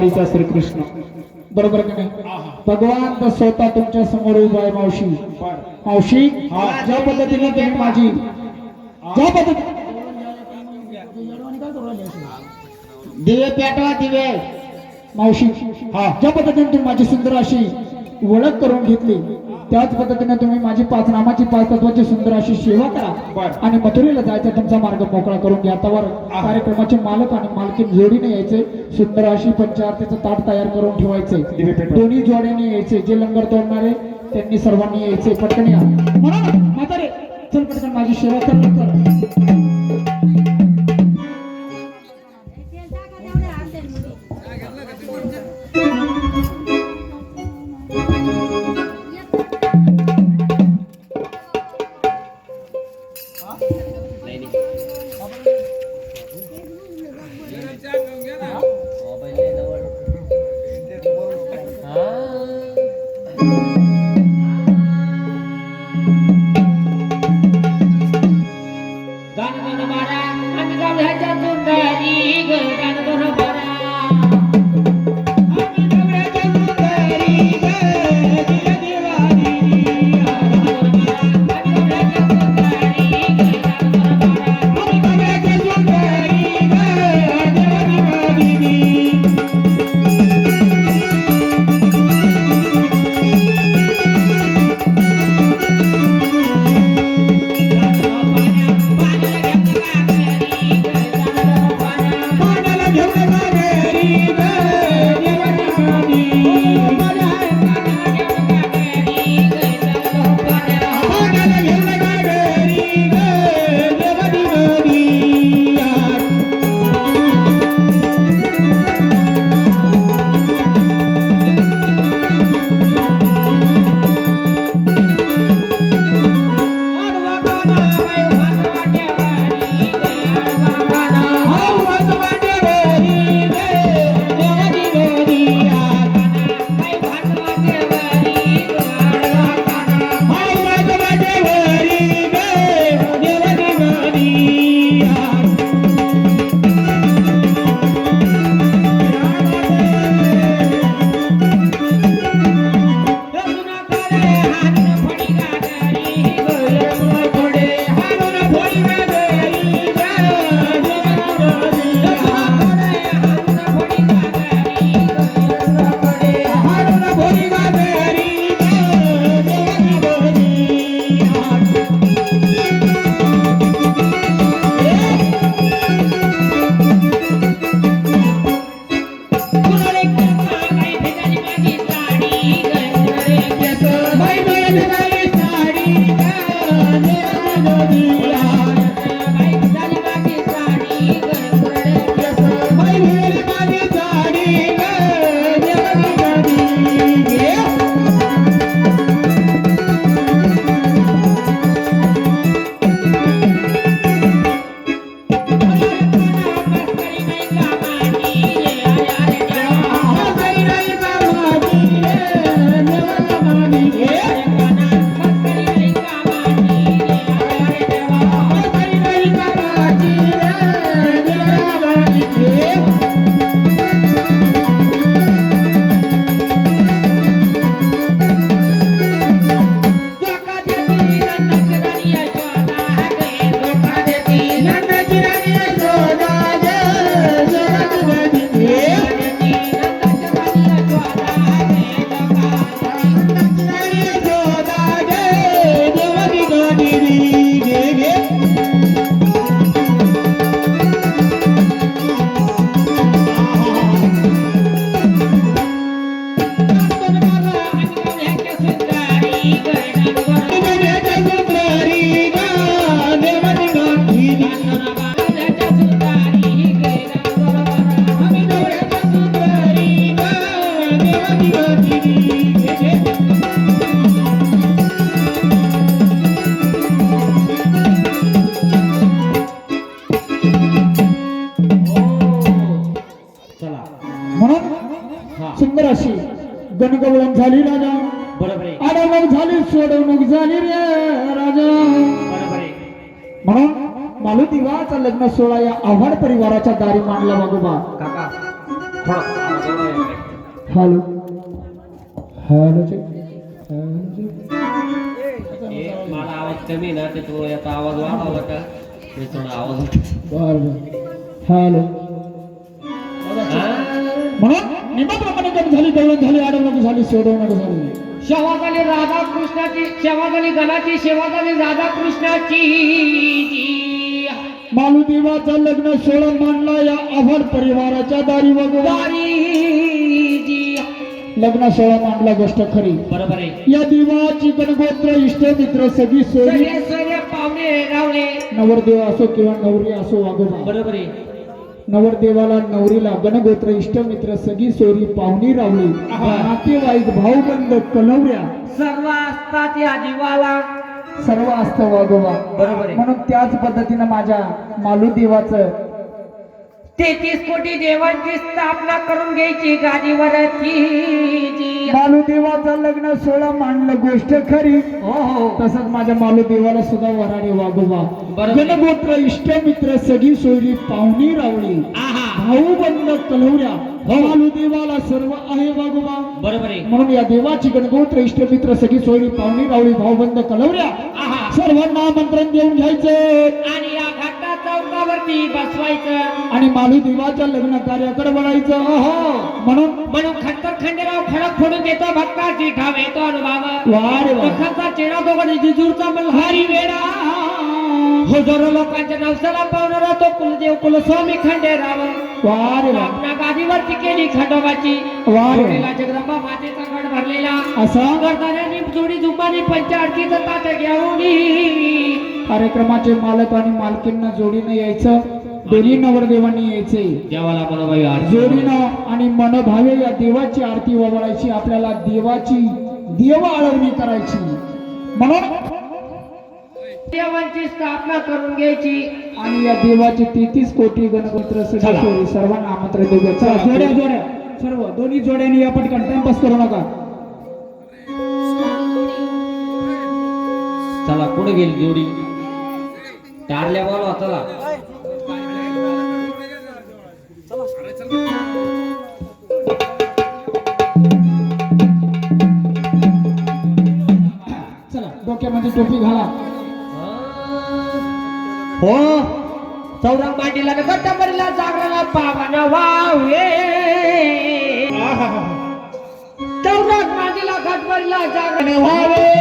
द्वापारीचा श्रीकृष्ण. बरोबर की नाही? भगवान तर स्वतः तुमच्यासमोर उभा आहे मावशी. मावशी हा. ज्या पद्धतीने तुम्ही माझी ज्या पद्धती दिवे पेटवा दिवे. मावशी हा. ज्या पद्धतीने तुम्ही माझी सुंदर अशी ओळख करून घेतली. त्याच पद्धतीने तुम्ही माझी पाच नामाची पाच तत्वाची सुंदर अशी सेवा करा. आणि मथुरेला जायचा तुमचा मार्ग मोकळा करून घ्या. त्यावर. कार्यक्रमाचे मालक आणि मालकीन जोडीने यायचे. सुंदर अशी पंचारतीचं ताट तयार करून ठेवायचे. दोन्ही जोड्याने यायचे. जे लंगर तोडणारे त्यांनी सर्वांनी यायचे. पटकन या. म्हणा ना, म्हातारे चल पटकन माझी सेवा कर गणगवळण झाली राजा. बरोबर अडवणूक झाली सोडवणूक झाली रे राजा. बरोबर म्हणून मालुदिवाचा लग्न सोहळा या आव्हाड परिवाराच्या दारी मांडला वागोबा काका. हॅलो. हॅलो. मला आवाज कमी ना ते तो याचा आवाज वाढवला का ते थोडा आवाज बर बर. हॅलो? म्हणून नियमाप्रमाणे कमी झाली दळण झाली अडवणूक झाली सोडवणूक झाली. सेवा झाली राधा कृष्णाची सेवा झाली गणाची सेवा झाली राधा कृष्णाची मालुदेवाचा लग्न सोहळा मांडला या आव्हाड परिवाराच्या दारी वागोबा दारी लग्न सोहळा मांडला गोष्ट खरी. बरोबर आहे. या देवाची गणगोत्र इष्ट मित्र सगळी सगळे पाहुणे नवरदेव असो किंवा नवरी असो वागोबा बरोबर आहे. नवरदेवाला नवरीला गणगोत्र इष्ट मित्र सगळी सोयरी पाहुणी रावली नातेवाईक भाऊबंद कलवऱ्या. सर्व असतात या जीवाला. सर्व असतं वागोबा बरोबर म्हणून त्याच पद्धतीनं माझ्या मालुदेवाचं तेहतीस कोटी देवांची स्थापना करून घ्यायची गादीवरची मालुदेवाचं लग्न सोहळा मांडलं गोष्ट खरी. हो हो. तसंच माझ्या मालुदेवाला सुद्धा वराडे वागोबा. गणगोत्र इष्ट मित्र सगळी सोयरी पाहुणी आहा. भाऊ बंद कलवऱ्या. मालुदेवाला सर्व आहे वागोबा बरोबर आहे. म्हणून या देवाची गणगोत्र इष्ट मित्र सगळी सोयरी पाहुणी रावळी भाऊबंद कलवऱ्या आहा. सर्वांना आमंत्रण देऊन घ्यायचं. आणि चौकावरती बसवायचं. आणि मालू देवाच्या लग्न कार्याकडे वळायचं. हो म्हणून म्हणून खंतर खंडेराव खडक फोडून देतो भक्ताची ठाव येतो अनुभव. वा रे वा. खंचा चेडा दोघांनी जिजूरचा मल्हारी वेडा. हजारो लोकांच्या नवसाला पावणारा तो कुलदेव कुलस्वामी खंडेराव. वा रे वा. आपल्या गादीवरती केली खंडोबाची. वा रे वा. जोडीला जगदंबा मातेचा गड भरलेला. असा? करताना जोडी जुंबानी पंचाडकीचं ताट घेऊन कार्यक्रमाचे मालक आणि मालकींना जोडीनं यायचं दोन्ही नवरदेवांनी यायचे देवाला मनोभावी जोडीनं आणि मनभावे या देवाची आरती वळवायची आपल्याला देवाची देव आळवणी करायची. म्हणून देवांची स्थापना करून घ्यायची. आणि या देवाचे तेहतीस कोटी. सगळे सर्वांना आमंत्रण देऊया चला जोड्या जोड्या. सर्व दोन्ही जोड्याने या पटकन टाइमपास करू नका. चला कुठे गेली जोडी? टारल्या बोलवा चला. चला डोक्यामध्ये टोपी घाला. हो. चौरंग मांडीला गट्टापरीला जागराला पावन वावे चौरंग मांडीला गटपरीला जागरण व्हावे.